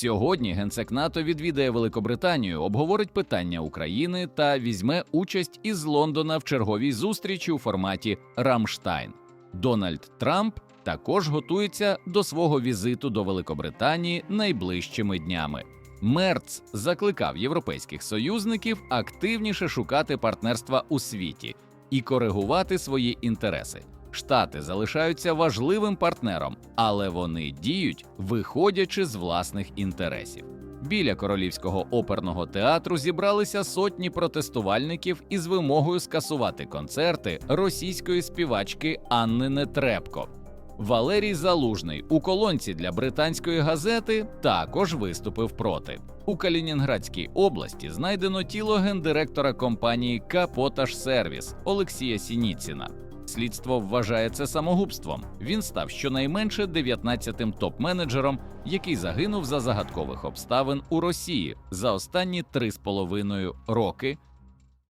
Сьогодні генсек НАТО відвідає Великобританію, обговорить питання України та візьме участь із Лондона в черговій зустрічі у форматі Рамштайн. Дональд Трамп також готується до свого візиту до Великобританії найближчими днями. Мерц закликав європейських союзників активніше шукати партнерства у світі і коригувати свої інтереси. Штати залишаються важливим партнером, але вони діють, виходячи з власних інтересів. Біля королівського оперного театру зібралися сотні протестувальників із вимогою скасувати концерти російської співачки Анни Нетребко. Валерій Залужний у колонці для британської газети також виступив проти. У Калінінградській області знайдено тіло гендиректора компанії Капотаж Сервіс Олексія Сініціна. Слідство вважає це самогубством. Він став щонайменше 19-тим топ-менеджером, який загинув за загадкових обставин у Росії за останні три з половиною роки